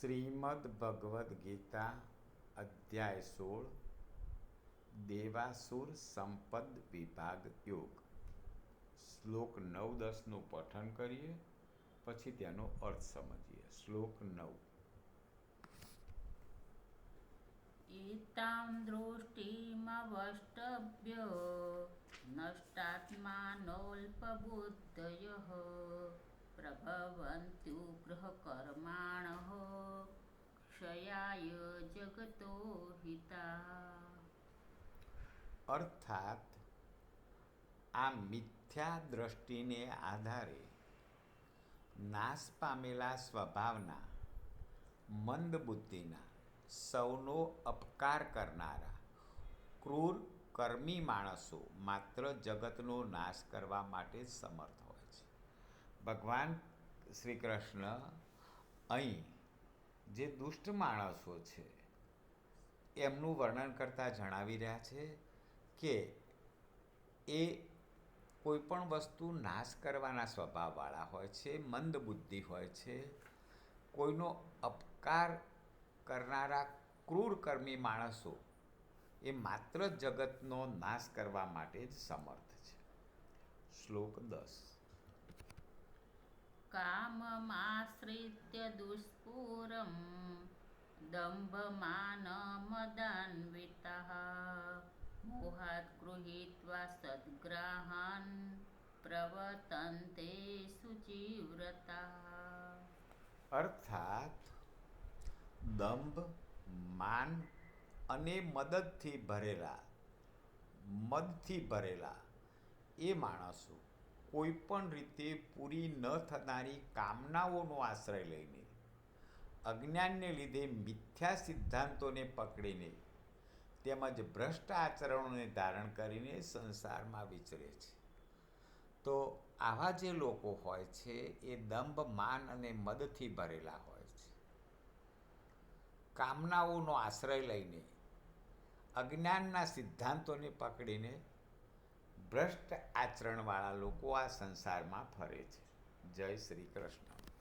શ્રીમદ ભગવદ્ ગીતા અધ્યાય સોળ, દેવાસુર સંપદ વિભાગ યોગ. શ્લોક નવ દસનું પઠન કરીએ, પછી તેનો અર્થ સમજીએ. શ્લોક નવ. એતામ દૃષ્ટિમવષ્ટભ્ય નષ્ટાત્માનોલ્પબુદ્ધય પ્રભવંત્યુગ્રહકર્મા ક્ષયાય જગતો હિતા। અર્થાત, આ મિથ્યા દ્રષ્ટિને આધારે નાશ પામેલા સ્વભાવના, મંદ બુદ્ધિના, સૌનો અપકાર કરનારા, ક્રૂર કર્મી માણસો માત્ર જગતનો નાશ કરવા માટે સમર્થ હોય છે. ભગવાન શ્રી કૃષ્ણ અહીં જે દુષ્ટ માણસો છે, એમનું વર્ણન કરતાં જણાવી રહ્યા છે કે એ કોઈપણ વસ્તુ નાશ કરવાના સ્વભાવવાળા હોય છે, મંદ બુદ્ધિ હોય છે, કોઈનો અપકાર કરનારા ક્રૂર કર્મી માણસો એ માત્ર જગતનો નાશ કરવા માટે જ સમર્થ છે. શ્લોક દસ. काममाश्रित्य दुष्पूरं दम्भमानमदान्वितः मोहात् गृहीत्वा सद्ग्राहान् प्रवर्तन्ते शुचिव्रताः અર્થાત દંભ માન અને મદદથી ભરેલા મદથી ભરેલા એ માણસો કોઈ પણ રીતે પૂરી ન થનારી કામનાઓનો આશ્રય લઈને, અજ્ઞાનને લીધે મિથ્યા સિદ્ધાંતોને પકડીને, તેમજ ભ્રષ્ટ આચરણોને ધારણ કરીને સંસારમાં વિચરે છે. તો આવા જે લોકો હોય છે, એ દંભ, માન અને મદથી ભરેલા હોય છે. કામનાઓનો આશ્રય લઈને, અજ્ઞાનના સિદ્ધાંતોને પકડીને ભ્રષ્ટ આચરણવાળા લોકો આ સંસારમાં ફરે છે. જય શ્રી કૃષ્ણ.